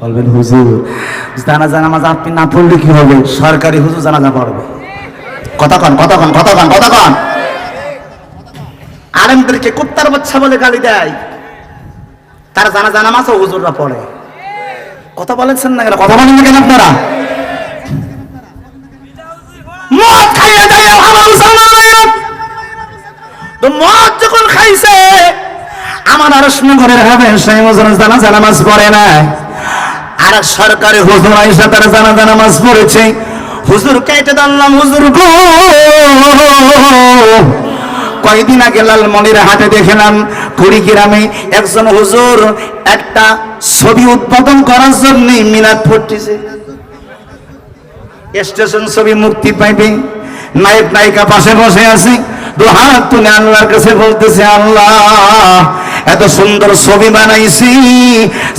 বলবেন, হুজুর জানাজা নামাজ আপনি না পড়লে কি হবে? সরকারি হুজুর জানাজা পড়বে। কথা কন কথা কন আলেমদেরকে কুত্তার বাচ্চা বলে গালি দেয়। তারা জানাজা নামাজও হুজুররা পড়ে। কথা বলেছেন না কথা বলেন না কেন আপনারা? মদ খাইয়ে দেয় আমার মুসলমান তো মদ যখন খাইছে, আমার আর ঘরের হবে সেই মজন জানা নামাজ পড়ে না। আর সরকারি হুজুর আইসা তারা জানা নামাজ পড়েছে। হুজুর কেটে দাঁড়লাম হুজুর গো। কয়েকদিন আগে লালমনির হাটে দেখলাম কুড়িগ্রামে একজন হুজুর একটা ছবি উৎপাদন করার জন্য মিনাত ফুটতেছে স্টেশন ছবি মুক্তি পাইবে। নায়ক, নায়িকা পাশে বসে আছে। দু হাত তুলে আল্লাহর কাছে বলতেছে, আল্লাহ এত সুন্দর ছবি বানাইছি,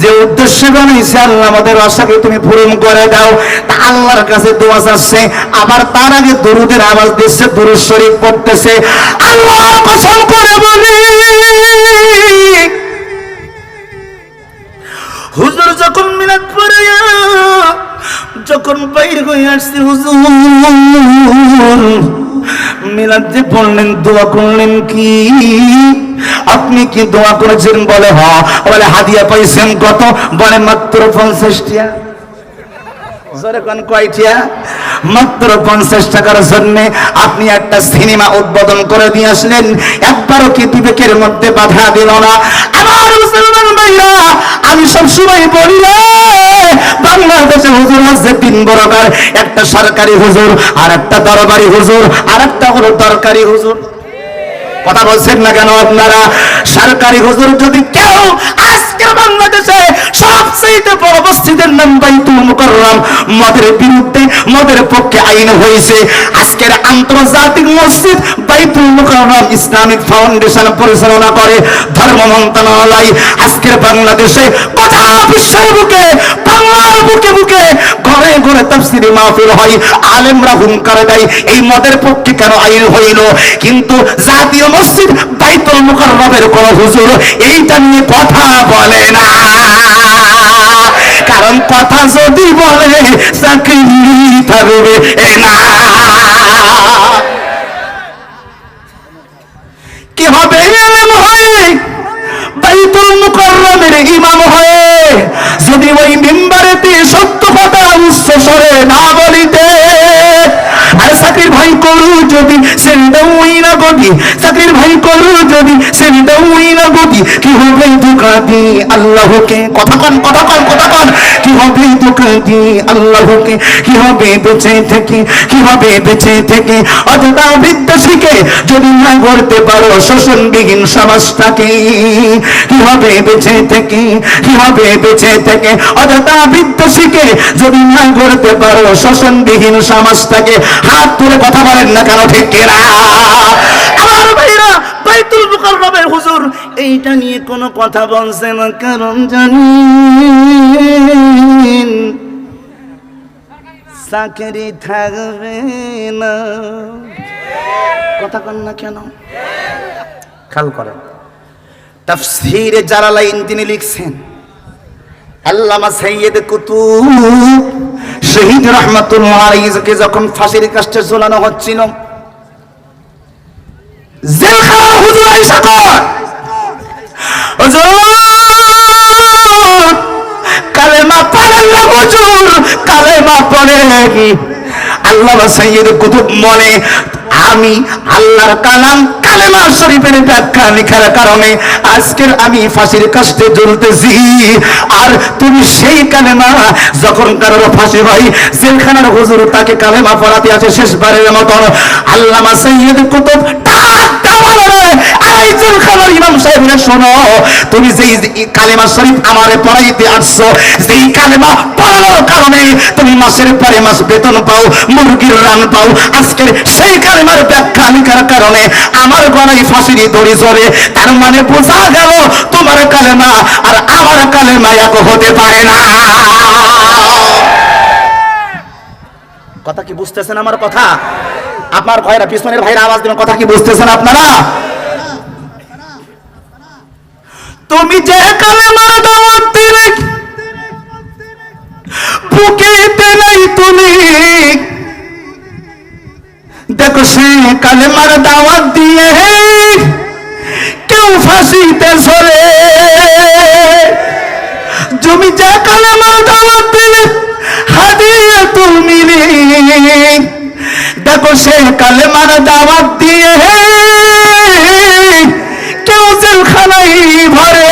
যে উদ্দেশ্যে বানাইছি, আল্লাহ আমাদের আশাকে তুমি পূরণ করে দাও। তা আল্লাহর কাছে দোয়া চাচ্ছে, আবার তার আগে দরুদের আওয়াজ দিচ্ছে, দরুদ শরীফ পড়তেছে। আল্লাহ কসম করে বলি, হুজুর যখন মিলাদ পড়ে যখন বাইর হয়ে আসছে হুজুর মিলাদ যে পড়লেন দোয়া করলেন কি? আপনি কি দোয়া করেছেন? বলে হ বলে, হাদিয়া পাইছেন কত? বলে, মাত্র পঞ্চাশটিয়া। কয়টিয়া? মাত্র পঞ্চাশ টাকার জন্য আপনি একটা সিনেমা উদ্বোধন করে দিয়ে আসলেন। একবারও কি বিবেকের মধ্যে বাধা দিল না? আমার মুসলমান ভাইরা, আমি সব সময় বলি হুজুর আছে তিন একটা সরকারি হুজুর, আর একটা দরবারি হুজুর, আর একটা হলো দরকারি হুজুর। কথা বলছেন না কেন আপনারা? সরকারি হুজুর যদি কেউ আজকের বাংলাদেশে সবচেয়ে বড় মসজিদের নাম বাইতুল মুকাররম। মদের বিরুদ্ধে, মদের পক্ষে আইন হয়েছে। আজকের আন্তর্জাতিক মসজিদ বাইতুল মুকাররম ইসলামিক ফাউন্ডেশন পরিচালনা করে ধর্ম মন্ত্রণালয়। আজকের বাংলাদেশে কথা বিশ্বের বুকে, বাংলার বুকে বুকে ঘরে ঘরে তাফসিরে মাহফিল হয়। আলেমরা হুঙ্কার দেয়, এই মদের পক্ষে কেন আইন হইল? কিন্তু জাতীয় মসজিদ বাইতুল মুকাররমের কোন হুজুর এইটা নিয়ে কথা বলে না। কথা যদি বলে, চাকরি থাকবে না। কি হবে হয়ে? বাইতুল মুকাররমের ইমাম হয়ে যদি ওই মেম্বারেতে সত্য কথা উচ্চ স্বরে না না চাকরির ভাই করু যদি সেন্ডাউই না গদি কি হবে দুকাদি আল্লাহকে? কথা কন কথা কন কথা কন। কি হবে দুকাদি আল্লাহকে? কি হবে বেঁচে থেকে, কি হবে বেঁচে থেকে? অযথা বিদ্যা শিখে যদি না করতে পারো, শোষণবিহীন সমাজটাকে। কি হবে বেঁচে থেকে, কি হবে বেঁচে থেকে? অযথা বিদ্যা শিখে যদি না করতে পারো, শোষণবিহীন সমাজটাকে। হাত তুলে কথা বলেন না কেন, ঠিক কিনা আমার ভাইরা বাইতুল মুকাররমের হুজুর, এইটা নিয়ে কোনো কথা বলছে না, কারণ জানি চাকরি থাকবে না। কথা কন না কেন? খেয়াল করেন। তাফসীরে জালালাইন তিনি লিখছেন, আল্লামা সাইয়্যিদ কুতুব, শহীদ রহমাতুল্লাহ আলাইহিকে যখন ফাঁসির কাষ্টে ঝোলানো হচ্ছিল জেলখানা হুজুর আইসা পড়েন আল্লাহ সাইয়্যিদ কুতুব মনে আমি আল্লাহর কালাম, কালেমা শরীফের ব্যাখ্যা লেখার কারণে আজকের আমি ফাঁসির কাষ্টে জ্বলতেছি। আর তুমি সেই কালেমা যখন কারোর ফাঁসি হয় জেলখানার হুজুর তাকে কালেমা পড়াতে আছে শেষবারের মতন, আল্লামা সাইয়্যিদ কুতুব টাক জেলখানার ইমাম শোনো, তুমি যেই কালেমা শরীফ আমারে পড়াইতে আসছো, যেই কালেমা পড়ানোর কারণে তুমি মাসের পরে মাস বেতন পাও, মুরগির রান পাও, আজকের সেই কালেমার ব্যাখ্যা কারণে আমার গলায় ফাঁসির দড়ি তার মানে বোঝা গেল তোমার কালেমা আর আমার কালেমা এক হতে পারে না। কথা কি বুঝতেছেন আমার কথা? আপনার ভাইরা পিছনের ভাইরা আওয়াজ দেবেন, কথা কি বুঝতেছেন আপনারা? তুমি যে কালেমার দাওয়াত দিলে বুকেতে নাই তুমি। দেখো সে কালেমার দাওয়াত দিয়ে কেউ ফাঁসিতে সরে। তুমি যে কালেমার দাওয়াত দিলে, হাদিয়ে তুমি দেখো সে কালেমার দাওয়াত দিয়ে জেলখানাই ভরে।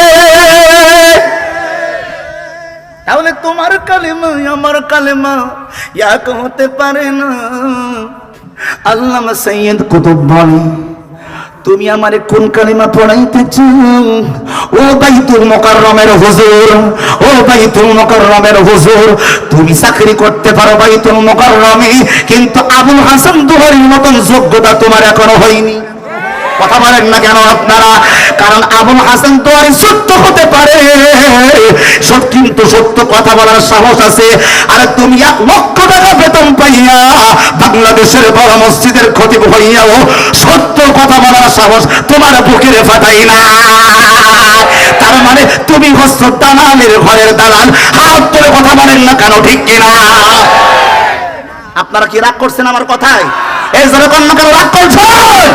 তাহলে তোমার কালেমা, আমার কালেমা এক হতে পারে না। আল্লামা সৈয়দ কুতুব বলে, তুমি আমারে কোন কালিমা পড়াইতেছ ও বাইতুল মোকাররমের হুজুর, ও বাইতুল মোকাররমের হুজুর, তুমি চাকরি করতে পারো ভাই বাইতুল মোকাররমে, কিন্তু আবুল হাসান দুহারির মতন যোগ্যতা তোমার এখনও হয়নি। কথা বলেন না কেন আপনারা? কারণ আবুল হাসান তো আর সত্য হতে পারে। সব কিন্তু সত্য কথা বলার সাহস আছে। আর তুমি এক লক্ষ টাকা বেতন পাইয়া বাংলাদেশের বড় মসজিদের ক্ষতি হইয়াও সত্য কথা বলার সাহস তোমার বুকের ফাটাই না। তার মানে তুমি হস্ত দালালের ঘরের দালাল। হাত ধরে কথা বলেন না কেন, ঠিক কিনা? আপনারা কি রাগ করছেন আমার কথায়? এই জন্য কন্যা রাগ করছেন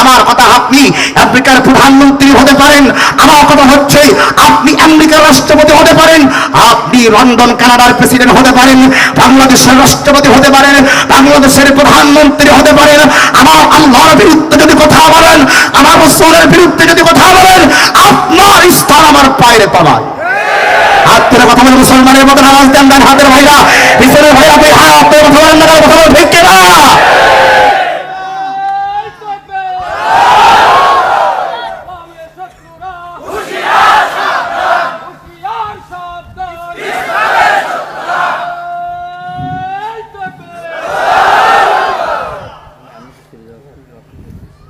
আমার কথা আপনি আফ্রিকার প্রধানমন্ত্রী হতে পারেন। আমার কথা হচ্ছে, আপনি আমেরিকার রাষ্ট্রপতি হতে পারেন। আপনি লন্ডন, কানাডার প্রেসিডেন্ট হতে পারেন। বাংলাদেশের রাষ্ট্রপতি হতে পারেন। বাংলাদেশের প্রধানমন্ত্রী হতে পারেন। আমার আল্লাহর বিরুদ্ধে যদি কথা বলেন, আমার রসুলের বিরুদ্ধে যদি কথা বলেন, আপনার স্থান আমার পায়ের তলায়। হাত তুলে কথা বলে মুসলমানের মতো নামাজ দেন হাতের ভাইরা। পিছনের ভাইরা ভাই কথা বলেন না কথা বলে ঠিক কিনা?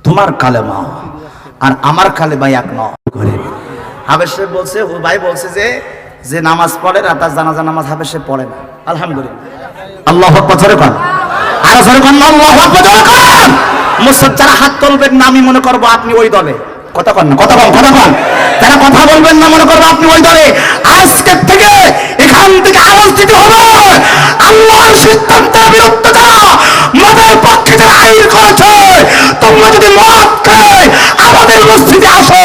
তোমার কালেমা আর আমার কালেমা এক করে হাবেশ বলছে ভাই বলছে যে যে নামাজ পড়ে আর তার জানাজা নামাজ হাবেশ পড়ে না। আলহামদুলিল্লাহ। আল্লাহ আর আল্লাহ মুসদ যারা হাত তুলবেন না, আমি মনে করব আপনি ওই দলে। কথা কন কথা কন কথা কন কথা বলবেন না, মনে করব আপনি ওই দলে। থেকে এখান থেকে আওয়াজ দিতে হবে। আল্লাহর সিদ্ধান্তের বিরুদ্ধে পক্ষে যারা আইন করেছে তোমরা যদি মদ খায়, আমাদের মসজিদে আসো।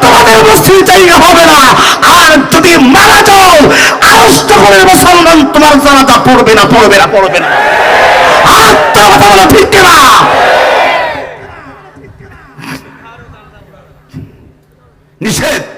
তোমাদের উপস্থিতি হবে না। আর যদি মারা যাও, আড়ষ্ট করে মুসলমান তোমার জানাজা পড়বে না পড়বে না পড়বে না। নিষেধ।